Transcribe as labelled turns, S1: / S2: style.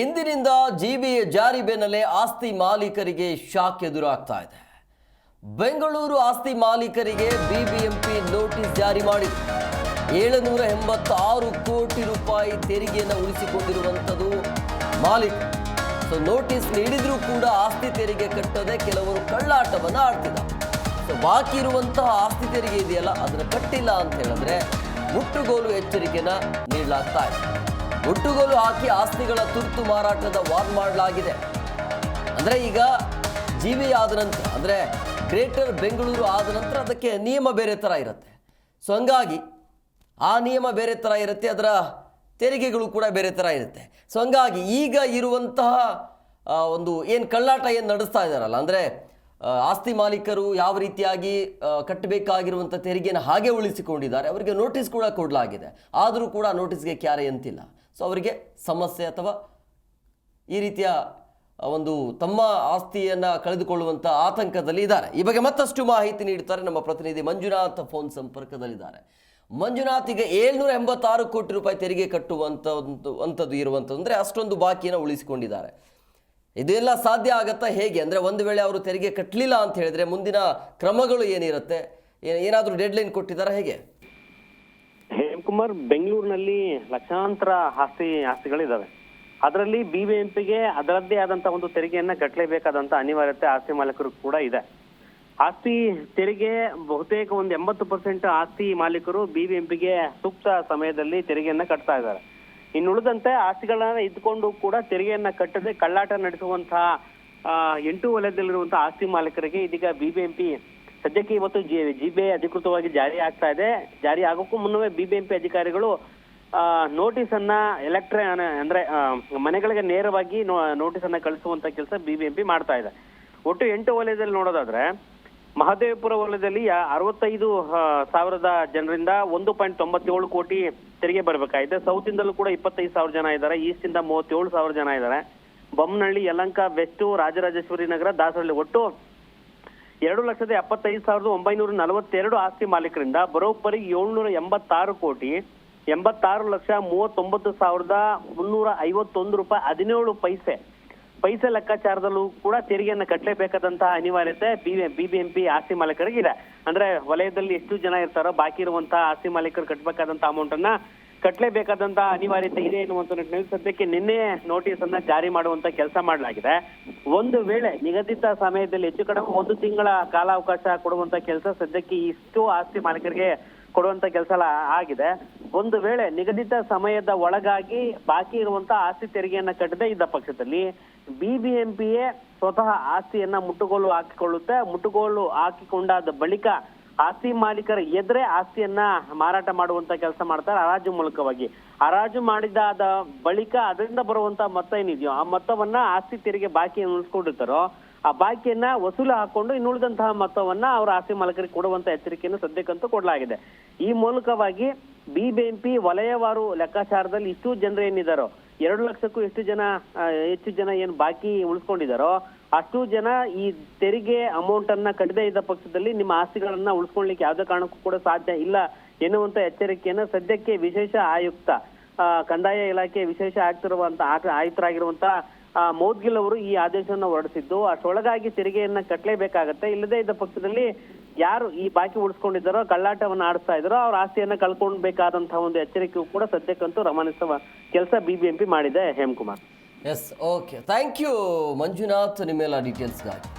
S1: ಇಂದಿನಿಂದ ಜಿಬಿ ಜಾರಿ ಬೆನ್ನಲ್ಲೇ ಆಸ್ತಿ ಮಾಲೀಕರಿಗೆ ಶಾಕ್ ಎದುರಾಗ್ತಾ ಇದೆ. ಬೆಂಗಳೂರು ಆಸ್ತಿ ಮಾಲೀಕರಿಗೆ ಬಿಬಿಎಂಪಿ ನೋಟಿಸ್ ಜಾರಿ ಮಾಡಿದೆ. ಏಳುನೂರ ಎಂಬತ್ತಾರು ಕೋಟಿ ರೂಪಾಯಿ ತೆರಿಗೆಯನ್ನು ಉಳಿಸಿಕೊಂಡಿರುವಂಥದ್ದು ಮಾಲೀಕ. ಸೊ ನೋಟಿಸ್ ನೀಡಿದರೂ ಕೂಡ ಆಸ್ತಿ ತೆರಿಗೆ ಕಟ್ಟದೆ ಕೆಲವರು ಕಳ್ಳಾಟವನ್ನು ಆಡ್ತಿದ್ದಾರೆ. ಸೊ ಬಾಕಿ ಇರುವಂತಹ ಆಸ್ತಿ ತೆರಿಗೆ ಇದೆಯಲ್ಲ, ಅದನ್ನು ಕಟ್ಟಿಲ್ಲ ಅಂತ ಹೇಳಿದ್ರೆ ಮುಟ್ಟುಗೋಲು ಎಚ್ಚರಿಕೆಯನ್ನು ನೀಡಲಾಗ್ತಾ ಇದೆ. ಮುಟ್ಟುಗೋಲು ಹಾಕಿ ಆಸ್ತಿಗಳ ತುರ್ತು ಮಾರಾಟದ ವಾರ್ ಮಾಡಲಾಗಿದೆ. ಅಂದರೆ ಈಗ ಜಿ ಆದ ನಂತರ, ಅಂದರೆ ಗ್ರೇಟರ್ ಬೆಂಗಳೂರು ಆದ ನಂತರ ಅದಕ್ಕೆ ನಿಯಮ ಬೇರೆ ಥರ ಇರುತ್ತೆ. ಸೊ ಹಂಗಾಗಿ ಆ ನಿಯಮ ಬೇರೆ ಥರ ಇರುತ್ತೆ, ಅದರ ತೆರಿಗೆಗಳು ಕೂಡ ಬೇರೆ ಥರ ಇರುತ್ತೆ. ಸೊ ಹಂಗಾಗಿ ಈಗ ಇರುವಂತಹ ಒಂದು ಏನು ಕಳ್ಳಾಟ ಏನು ನಡೆಸ್ತಾ ಇದ್ದಾರಲ್ಲ ಅಂದರೆ ಆಸ್ತಿ ಮಾಲೀಕರು ಯಾವ ರೀತಿಯಾಗಿ ಕಟ್ಟಬೇಕಾಗಿರುವಂಥ ತೆರಿಗೆಯನ್ನು ಹಾಗೆ ಉಳಿಸಿಕೊಂಡಿದ್ದಾರೆ. ಅವರಿಗೆ ನೋಟಿಸ್ ಕೂಡ ಕೊಡಲಾಗಿದೆ. ಆದರೂ ಕೂಡ ನೋಟಿಸ್ಗೆ ಕ್ಯಾರೆ ಅಂತಿಲ್ಲ. ಸೊ ಅವರಿಗೆ ಸಮಸ್ಯೆ ಅಥವಾ ಈ ರೀತಿಯ ಒಂದು ತಮ್ಮ ಆಸ್ತಿಯನ್ನು ಕಳೆದುಕೊಳ್ಳುವಂಥ ಆತಂಕದಲ್ಲಿ ಇದ್ದಾರೆ. ಈ ಬಗ್ಗೆ ಮತ್ತಷ್ಟು ಮಾಹಿತಿ ನೀಡುತ್ತಾರೆ ನಮ್ಮ ಪ್ರತಿನಿಧಿ ಮಂಜುನಾಥ್ ಫೋನ್ ಸಂಪರ್ಕದಲ್ಲಿದ್ದಾರೆ. ಮಂಜುನಾಥ್ ಈಗ ಏಳ್ನೂರ ಎಂಬತ್ತಾರು ಕೋಟಿ ರೂಪಾಯಿ ತೆರಿಗೆ ಕಟ್ಟುವಂಥ ಒಂದು ಅಂಥದ್ದು ಇರುವಂಥದ್ದು ಅಂದರೆ ಅಷ್ಟೊಂದು ಬಾಕಿಯನ್ನು ಉಳಿಸಿಕೊಂಡಿದ್ದಾರೆ. ಇದೆಲ್ಲ ಸಾಧ್ಯ ಆಗತ್ತಾ ಹೇಗೆ? ಅಂದರೆ ಒಂದು ವೇಳೆ ಅವರು ತೆರಿಗೆ ಕಟ್ಟಲಿಲ್ಲ ಅಂತ ಹೇಳಿದ್ರೆ ಮುಂದಿನ ಕ್ರಮಗಳು ಏನಿರುತ್ತೆ? ಏನಾದರೂ ಡೆಡ್ಲೈನ್ ಕೊಟ್ಟಿದ್ದಾರಾ ಹೇಗೆ?
S2: ಹೇಮಕುಮಾರ್, ಬೆಂಗಳೂರಿನಲ್ಲಿ ಲಕ್ಷಾಂತರ ಆಸ್ತಿ ಆಸ್ತಿಗಳಿದ್ದಾವೆ ಅದರಲ್ಲಿ ಬಿಬಿಎಂಪಿಗೆ ಅದರದ್ದೇ ಆದಂತಹ ಒಂದು ತೆರಿಗೆಯನ್ನ ಕಟ್ಟಲೇಬೇಕಾದಂತ ಅನಿವಾರ್ಯತೆ ಆಸ್ತಿ ಮಾಲೀಕರು ಕೂಡ ಇದೆ. ಆಸ್ತಿ ತೆರಿಗೆ ಬಹುತೇಕ ಒಂದು ಎಂಬತ್ತು ಪರ್ಸೆಂಟ್ ಆಸ್ತಿ ಮಾಲೀಕರು ಬಿಬಿಎಂಪಿಗೆ ಸೂಕ್ತ ಸಮಯದಲ್ಲಿ ತೆರಿಗೆಯನ್ನ ಕಟ್ತಾ ಇದ್ದಾರೆ. ಇನ್ನು ಉಳಿದಂತೆ ಆಸ್ತಿಗಳನ್ನ ಇದ್ಕೊಂಡು ಕೂಡ ತೆರಿಗೆಯನ್ನ ಕಟ್ಟದೆ ಕಳ್ಳಾಟ ನಡೆಸುವಂತಹ ಎಂಟು ವಲಯದಲ್ಲಿರುವಂತಹ ಆಸ್ತಿ ಮಾಲೀಕರಿಗೆ ಇದೀಗ ಬಿಬಿಎಂಪಿ ಸದ್ಯಕ್ಕೆ ಇವತ್ತು ಜಿ, ಜಿಬಿಐ ಅಧಿಕೃತವಾಗಿ ಜಾರಿ ಆಗ್ತಾ ಇದೆ. ಜಾರಿ ಆಗೋಕ್ಕೂ ಮುನ್ನವೇ ಬಿಬಿಎಂಪಿ ಅಧಿಕಾರಿಗಳು ನೋಟಿಸ್ ಅನ್ನ ಎಲೆಕ್ಟ್ರ, ಅಂದ್ರೆ ಮನೆಗಳಿಗೆ ನೇರವಾಗಿ ನೋಟಿಸ್ ಅನ್ನ ಕಳಿಸುವಂತ ಕೆಲಸ ಬಿಬಿಎಂಪಿ ಮಾಡ್ತಾ ಇದೆ. ಒಟ್ಟು ಎಂಟು ವಲಯದಲ್ಲಿ ನೋಡೋದಾದ್ರೆ, ಮಹದೇವಪುರ ವಲಯದಲ್ಲಿ ಅರವತ್ತೈದು ಸಾವಿರದ ಜನರಿಂದ ಒಂದು ಪಾಯಿಂಟ್ ತೊಂಬತ್ತೇಳು ಕೋಟಿ ತೆರಿಗೆ ಬರಬೇಕಾಗಿದೆ. ಸೌತ್ ಇಂದಲೂ ಕೂಡ ಇಪ್ಪತ್ತೈದು ಸಾವಿರ ಜನ ಇದ್ದಾರೆ. ಈಸ್ಟ್ ಇಂದ ಮೂವತ್ತೇಳು ಸಾವಿರ ಜನ ಇದ್ದಾರೆ. ಬೊಮ್ಮನಹಳ್ಳಿ ಯಲಂಕ ವೆಸ್ಟ್ ರಾಜರಾಜೇಶ್ವರಿ ನಗರ, ದಾಸರಳ್ಳಿ ಒಟ್ಟು ಎರಡು ಲಕ್ಷದ ಎಪ್ಪತ್ತೈದು ಸಾವಿರದ ಒಂಬೈನೂರ ನಲವತ್ತೆರಡು ಆಸ್ತಿ ಮಾಲೀಕರಿಂದ ಬರೋಬ್ಬರಿ ಏಳ್ನೂರ ಎಂಬತ್ತಾರು ಕೋಟಿ, ಎಂಬತ್ತಾರು ಲಕ್ಷ ಮೂವತ್ತೊಂಬತ್ತು ಸಾವಿರದ ಮುನ್ನೂರ ಐವತ್ತೊಂದು ರೂಪಾಯಿ ಹದಿನೇಳು ಪೈಸೆ ಪೈಸೆ ಲೆಕ್ಕಾಚಾರದಲ್ಲೂ ಕೂಡ ತೆರಿಗೆಯನ್ನು ಕಟ್ಟಲೇಬೇಕಾದಂತಹ ಅನಿವಾರ್ಯತೆ ಬಿಬಿಎಂಪಿ ಆಸ್ತಿ ಮಾಲೀಕರಿಗೆ ಇದೆ ಅಂದ್ರೆ ವಲಯದಲ್ಲಿ ಎಷ್ಟು ಜನ ಇರ್ತಾರೋ ಬಾಕಿ ಇರುವಂತಹ ಆಸ್ತಿ ಮಾಲೀಕರು ಕಟ್ಟಬೇಕಾದಂತಹ ಅಮೌಂಟ್ ಅನ್ನ ಕಟ್ಟಲೇಬೇಕಾದಂತಹ ಅನಿವಾರ್ಯತೆ ಇದೆ ಎನ್ನುವಂತ ನಿಟ್ಟಿನಲ್ಲಿ ಸದ್ಯಕ್ಕೆ ನಿನ್ನೆ ನೋಟಿಸ್ ಅನ್ನ ಜಾರಿ ಮಾಡುವಂತ ಕೆಲಸ ಮಾಡಲಾಗಿದೆ. ಒಂದು ವೇಳೆ ನಿಗದಿತ ಸಮಯದಲ್ಲಿ, ಹೆಚ್ಚು ಕಡಿಮೆ ಒಂದು ತಿಂಗಳ ಕಾಲಾವಕಾಶ ಕೊಡುವಂತ ಕೆಲಸ ಸದ್ಯಕ್ಕೆ ಇಷ್ಟು ಆಸ್ತಿ ಮಾಲೀಕರಿಗೆ ಕೊಡುವಂತ ಕೆಲಸ ಆಗಿದೆ. ಒಂದು ವೇಳೆ ನಿಗದಿತ ಸಮಯದ ಒಳಗಾಗಿ ಬಾಕಿ ಇರುವಂತ ಆಸ್ತಿ ತೆರಿಗೆಯನ್ನ ಕಟ್ಟದೆ, ಇದ್ದ ಪಕ್ಷದಲ್ಲಿ ಬಿಬಿಎಂಪಿಯೇ ಸ್ವತಃ ಆಸ್ತಿಯನ್ನ ಮುಟ್ಟುಗೋಲು ಹಾಕಿಕೊಳ್ಳುತ್ತೆ. ಮುಟ್ಟುಗೋಲು ಹಾಕಿಕೊಂಡಾದ ಬಳಿಕ ಆಸ್ತಿ ಮಾಲೀಕರ ಎದುರೇ ಆಸ್ತಿಯನ್ನ ಮಾರಾಟ ಮಾಡುವಂತ ಕೆಲಸ ಮಾಡ್ತಾರೆ ಹರಾಜು ಮೂಲಕವಾಗಿ. ಹರಾಜು ಮಾಡಿದಾದ ಬಳಿಕ ಅದರಿಂದ ಬರುವಂತ ಮೊತ್ತ ಏನಿದೆಯೋ ಆ ಮೊತ್ತವನ್ನ ಆಸ್ತಿ ತೆರಿಗೆ ಬಾಕಿ ಉಳಿಸ್ಕೊಂಡಿರ್ತಾರೋ ಆ ಬಾಕಿಯನ್ನ ವಸೂಲು ಹಾಕೊಂಡು ಇನ್ನುಳಿದಂತಹ ಮೊತ್ತವನ್ನ ಅವರ ಆಸ್ತಿ ಮಾಲಕರಿಗೆ ಕೊಡುವಂತ ಎಚ್ಚರಿಕೆಯನ್ನು ಸದ್ಯಕ್ಕಂತೂ ಕೊಡಲಾಗಿದೆ. ಈ ಮೂಲಕವಾಗಿ ಬಿಬಿಎಂಪಿ ವಲಯವಾರು ಲೆಕ್ಕಾಚಾರದಲ್ಲಿ ಇಷ್ಟು ಜನರು ಏನಿದಾರೋ, ಎರಡು ಲಕ್ಷಕ್ಕೂ ಎಷ್ಟು ಜನ ಹೆಚ್ಚು ಜನ ಏನು ಬಾಕಿ ಉಳಿಸ್ಕೊಂಡಿದಾರೋ, ಅಷ್ಟು ಜನ ಈ ತೆರಿಗೆ ಅಮೌಂಟ್ ಅನ್ನ ಕಟ್ಟದೇ ಇದ್ದ ಪಕ್ಷದಲ್ಲಿ ನಿಮ್ಮ ಆಸ್ತಿಗಳನ್ನ ಉಳಿಸ್ಕೊಳ್ಲಿಕ್ಕೆ ಯಾವುದೇ ಕಾರಣಕ್ಕೂ ಕೂಡ ಸಾಧ್ಯ ಇಲ್ಲ ಎನ್ನುವಂತ ಎಚ್ಚರಿಕೆಯನ್ನು ಸದ್ಯಕ್ಕೆ ವಿಶೇಷ ಆಯುಕ್ತ ಕಂದಾಯ ಇಲಾಖೆ ವಿಶೇಷ ಆಯುಕ್ತರುವಂತ ಆಯುಕ್ತರಾಗಿರುವಂತಹ ಮೌದ್ಗಿಲ್ ಅವರು ಈ ಆದೇಶವನ್ನು ಹೊರಡಿಸಿದ್ದು. ಅಷ್ಟೊಳಗಾಗಿ ತೆರಿಗೆಯನ್ನ ಕಟ್ಟಲೇಬೇಕಾಗತ್ತೆ ಇಲ್ಲದೆ ಇದ್ದ ಪಕ್ಷದಲ್ಲಿ ಯಾರು ಈ ಬಾಕಿ ಉಳಿಸ್ಕೊಂಡಿದ್ದಾರೋ ಕಳ್ಳಾಟವನ್ನು ಆಡಿಸ್ತಾ ಇದ್ದಾರೋ, ಅವ್ರ ಆಸ್ತಿಯನ್ನ ಕಳ್ಕೊಳ್ಬೇಕಾದಂತಹ ಒಂದು ಎಚ್ಚರಿಕೆಯೂ ಕೂಡ ಸದ್ಯಕ್ಕಂತೂ ರಮಾನಿಸುವ ಕೆಲಸ ಬಿಬಿಎಂಪಿ ಮಾಡಿದೆ, Hemakumar.
S1: Yes okay thank you Manjunath, ನಿಮ್ಮೆಲ್ಲ ಡೀಟೇಲ್ಸ್ಗಾಗಿ